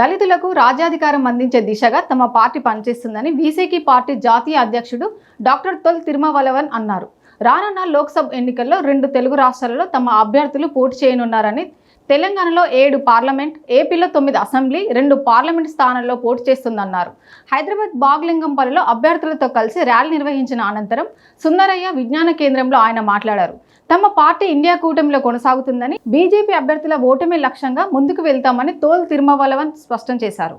దళితులకు రాజ్యాధికారం అందించే దిశగా తమ పార్టీ పనిచేస్తుందని బీసీకి పార్టీ జాతీయ అధ్యక్షుడు డాక్టర్ తొల్ తిరుమవలవన్ అన్నారు రానున్న లోక్సభ ఎన్నికల్లో రెండు తెలుగు రాష్ట్రాలలో తమ అభ్యర్థులు పోటీ చేయనున్నారని తెలంగాణలో ఏడు పార్లమెంట్ ఏపీలో తొమ్మిది అసెంబ్లీ రెండు పార్లమెంట్ స్థానాల్లో పోటీ చేస్తుందన్నారు హైదరాబాద్ బాగ్లింగంపల్లిలో అభ్యర్థులతో కలిసి ర్యాలీ నిర్వహించిన అనంతరం సుందరయ్య విజ్ఞాన కేంద్రంలో ఆయన మాట్లాడారు తమ పార్టీ ఇండియా కూటమిలో కొనసాగుతుందని బీజేపీ అభ్యర్థుల ఓటమి లక్ష్యంగా ముందుకు వెళ్తామని తోల్ తిరుమవలవన్ స్పష్టం చేశారు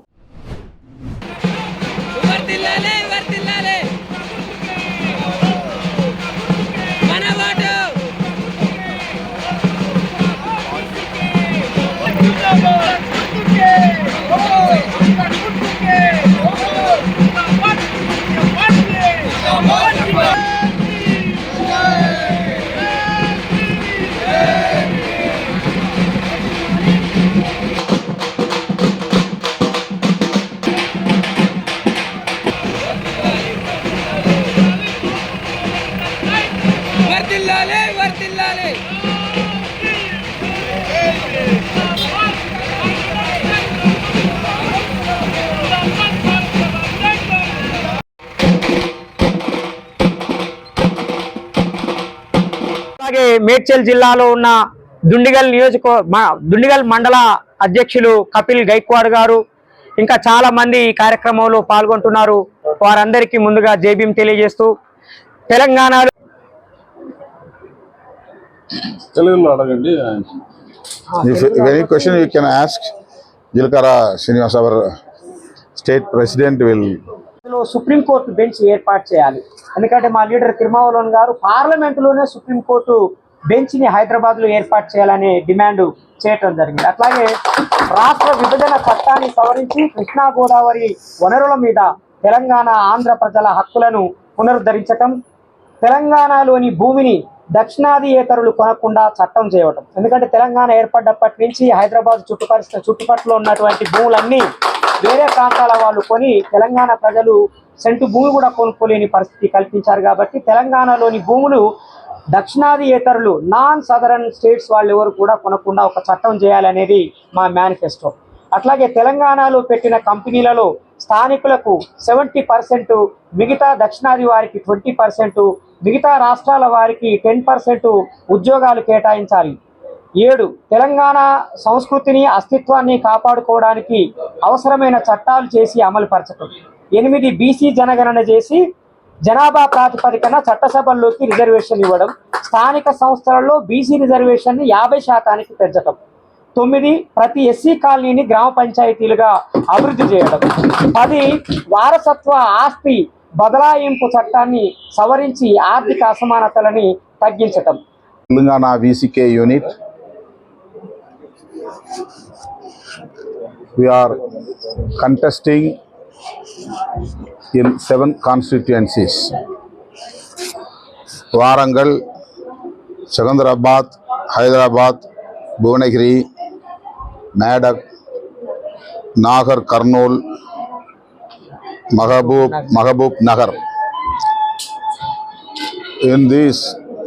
అలాగే మేడ్చల్ జిల్లాలో ఉన్న దుండిగల్ నియోజక దుండిగల్ మండల అధ్యక్షులు కపిల్ గైక్వాడ్ గారు ఇంకా చాలా మంది ఈ కార్యక్రమంలో పాల్గొంటున్నారు వారందరికీ ముందుగా జేబీఎం తెలియజేస్తూ తెలంగాణలో తెలుగులో అడగండి any question you can ask Jeelakara Srinivas our state president will supreme court bench ఏర్పాటు చేయాలి ఎందుకంటే మా లీడర్ తిరుమావలోన్ గారు లోనే సుప్రీంకోర్టు బెంచ్ని హైదరాబాద్లో ఏర్పాటు చేయాలనే డిమాండ్ చేయటం జరిగింది అట్లాగే రాష్ట్ర విభజన చట్టాన్ని సవరించి కృష్ణా గోదావరి వనరుల మీద తెలంగాణ ఆంధ్ర ప్రజల హక్కులను పునరుద్ధరించటం తెలంగాణలోని భూమిని దక్షిణాదియేతరులు కొనకుండా చట్టం చేయటం ఎందుకంటే తెలంగాణ ఏర్పడ్డప్పటి నుంచి హైదరాబాద్ చుట్టుపరిస్థిత చుట్టుపక్కల ఉన్నటువంటి భూములన్నీ వేరే ప్రాంతాల వాళ్ళు కొని తెలంగాణ ప్రజలు సెంటు భూమి కూడా కొనుక్కోలేని పరిస్థితి కల్పించారు కాబట్టి తెలంగాణలోని భూములు దక్షిణాదియేతరులు నాన్ సదరన్ స్టేట్స్ వాళ్ళు ఎవరు కూడా కొనకుండా ఒక చట్టం చేయాలనేది మా మేనిఫెస్టో అట్లాగే తెలంగాణలో పెట్టిన కంపెనీలలో స్థానికులకు సెవెంటీ పర్సెంట్ మిగతా దక్షిణాది వారికి ట్వంటీ పర్సెంట్ మిగతా రాష్ట్రాల వారికి టెన్ పర్సెంట్ ఉద్యోగాలు కేటాయించాలి ఏడు తెలంగాణ సంస్కృతిని అస్తిత్వాన్ని కాపాడుకోవడానికి అవసరమైన చట్టాలు చేసి అమలుపరచటం ఎనిమిది బీసీ జనగణన చేసి జనాభా ప్రాతిపదికన చట్టసభల్లోకి రిజర్వేషన్ ఇవ్వడం స్థానిక సంస్థలలో బీసీ రిజర్వేషన్ని యాభై శాతానికి పెంచడం తొమ్మిది ప్రతి ఎస్సీ కాలనీని గ్రామ పంచాయతీలుగా అభివృద్ధి చేయడం పది వారసత్వ ఆస్తి బదలాయింపు చట్టాన్ని సవరించి ఆర్థిక అసమానతలని తగ్గించటం Telangana VCK unit we are contesting in seven seven Warangal Secunderabad Hyderabad Bhuvanagiri Medak Nagarkurnool Mahabub, Mahabub Nagar. In these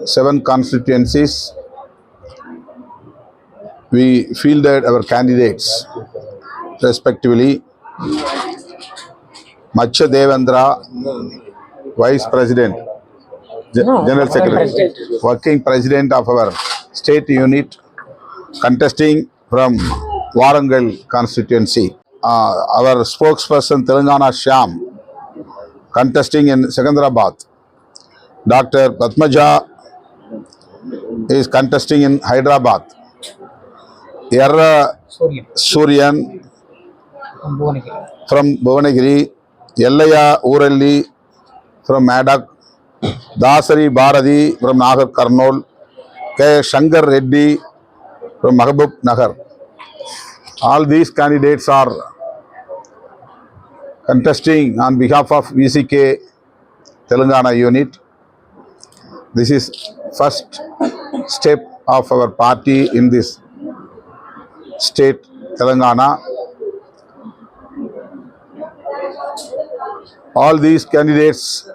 seven constituencies, we fielded our candidates respectively Macha Devendra, Vice President, General Secretary, Working President of our state unit, contesting from Warangal constituency. Our spokesperson Telangana Shyam contesting in Secunderabad. Dr. Patmaja is contesting in Hyderabad. Yerra Suryan from Bhuvanagiri. Yellaya Urelli from Madak. Dasari Bharati from Nagar Karnol. K. Shankar Reddy from Mahabub Nagar. All these candidates are contesting on behalf of VCK Telangana unit. This is first step of our party in this state Telangana. All these candidates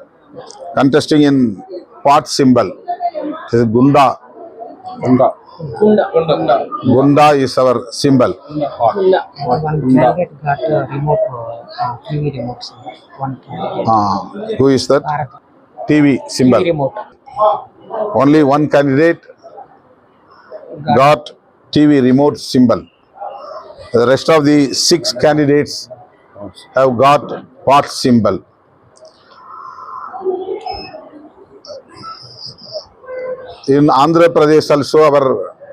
contesting in part symbol. This is Gunda. Gunda. Gunda is our symbol. Target got a uh, remote, uh, uh, TV remote symbol. Ah, who is that? TV symbol. TV remote. Only one candidate got TV remote symbol. The rest of the 6 candidates have got pot symbol. in Andhra Pradesh also our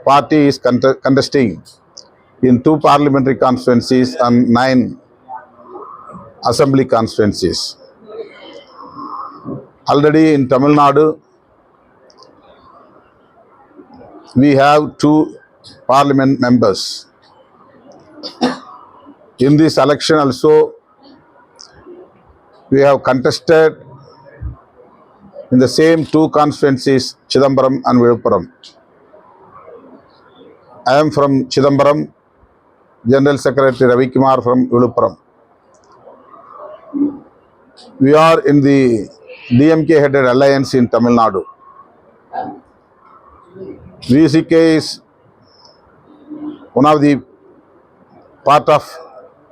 party is contesting in two parliamentary constituencies and nine assembly constituencies. Already in Tamil Nadu, we have two parliament members. In this election also, we have contested in the same two constituencies, Chidambaram and Viluppuram. I am from Chidambaram, General Secretary Ravi Kumar from Viluppuram. We are in the DMK headed alliance in Tamil Nadu. VCK is one of the part of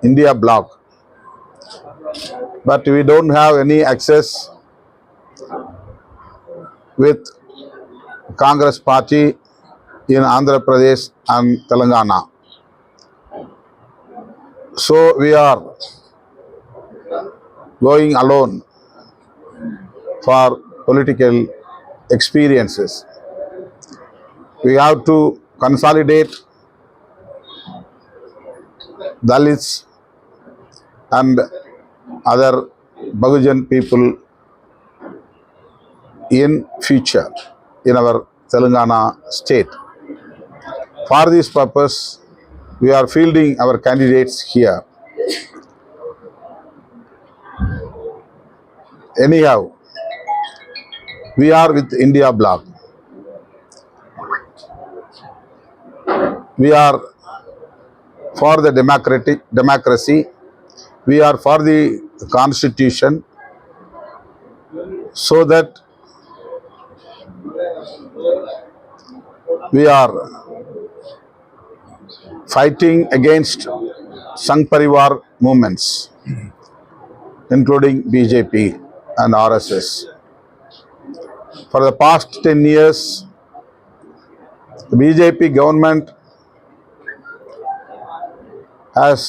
India bloc. But we don't have any access with Congress party in Andhra Pradesh and Telangana. So we are going alone for political experiences. We have to consolidate Dalits and other Bagujan people in future in our Telangana state. For this purpose, we are fielding our candidates here. Anyhow, we are with India Bloc. We are for the democratic democracy. We are for the constitution so that we are fighting against Sangh Parivar movements, including BJP and RSS. For the past 10 years, the BJP government has